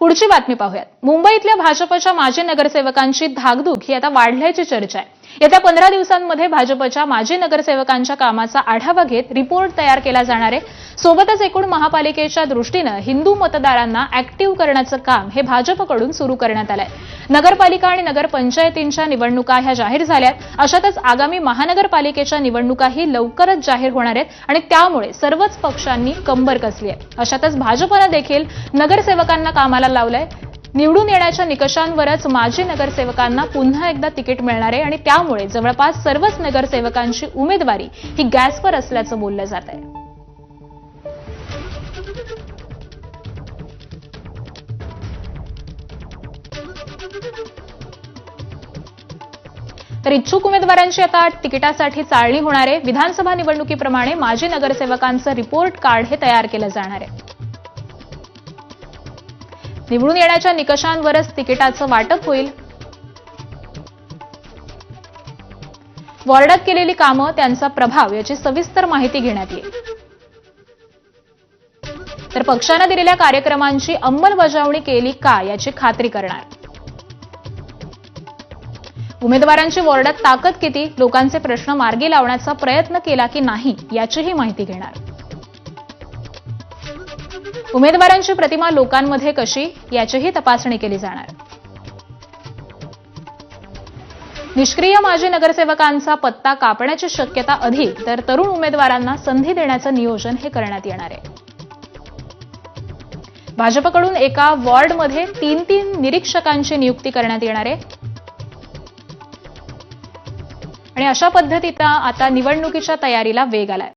पुढची बातमी पाहूयात. मुंबईतल्या भाजपच्या माजी नगरसेवकांची धाकधूक ही आता वाढल्याची चर्चा आहे. येत्या पंधरा दिवसांमध्ये भाजपच्या माजी नगरसेवकांच्या कामाचा आढावा घेत रिपोर्ट तयार केला जाणार आहे. सोबतच एकूण महापालिकेच्या दृष्टीनं हिंदू मतदारांना ऍक्टिव्ह करण्याचं काम हे भाजपकडून सुरू करण्यात आलंय. नगरपालिका आणि नगरपंचायतींच्या निवडणुका ह्या जाहीर झाल्यात. अशातच आगामी महानगरपालिकेच्या निवडणुकाही लवकरच जाहीर होणार आहेत आणि त्यामुळे सर्वच पक्षांनी कंबर कसली आहे. अशातच भाजपनं देखील नगरसेवकांना कामाला लावलंय. निवडून येण्याच्या निकषांवरच माजी नगरसेवकांना पुन्हा एकदा तिकीट मिळणार आहे आणि त्यामुळे जवळपास सर्वच नगरसेवकांची उमेदवारी ही गॅसवर असल्याचं बोललं जात आहे. तर इच्छुक उमेदवारांची आता तिकिटासाठी चाळणी होणार आहे. विधानसभा निवडणुकीप्रमाणे माजी नगरसेवकांचं रिपोर्ट कार्ड हे तयार केलं जाणार आहे. निवडून येण्याच्या निकषांवरच तिकिटाचं वाटप होईल. वॉर्डात केलेली कामं त्यांचा प्रभाव याची सविस्तर माहिती घेण्यात येईल. तर पक्षानं दिलेल्या कार्यक्रमांची अंमलबजावणी केली का याची खात्री करणार. उमेदवारांची वॉर्डात ताकद किती लोकांचे प्रश्न मार्गी लावण्याचा प्रयत्न केला की नाही याचीही माहिती घेणार. उमेदवारांची प्रतिमा लोकांमध्ये कशी याचीही तपासणी केली जाणार. निष्क्रिय माजी नगरसेवकांचा पत्ता कापण्याची शक्यता अधिक तर तरुण उमेदवारांना संधी देण्याचं नियोजन हे करण्यात येणार आहे. भाजपकडून एका वॉर्डमध्ये तीन तीन निरीक्षकांची नियुक्ती करण्यात येणार आहे. आणि अशा पद्धतीचा आता निवडणुकीच्या तयारीला वेग आलाय.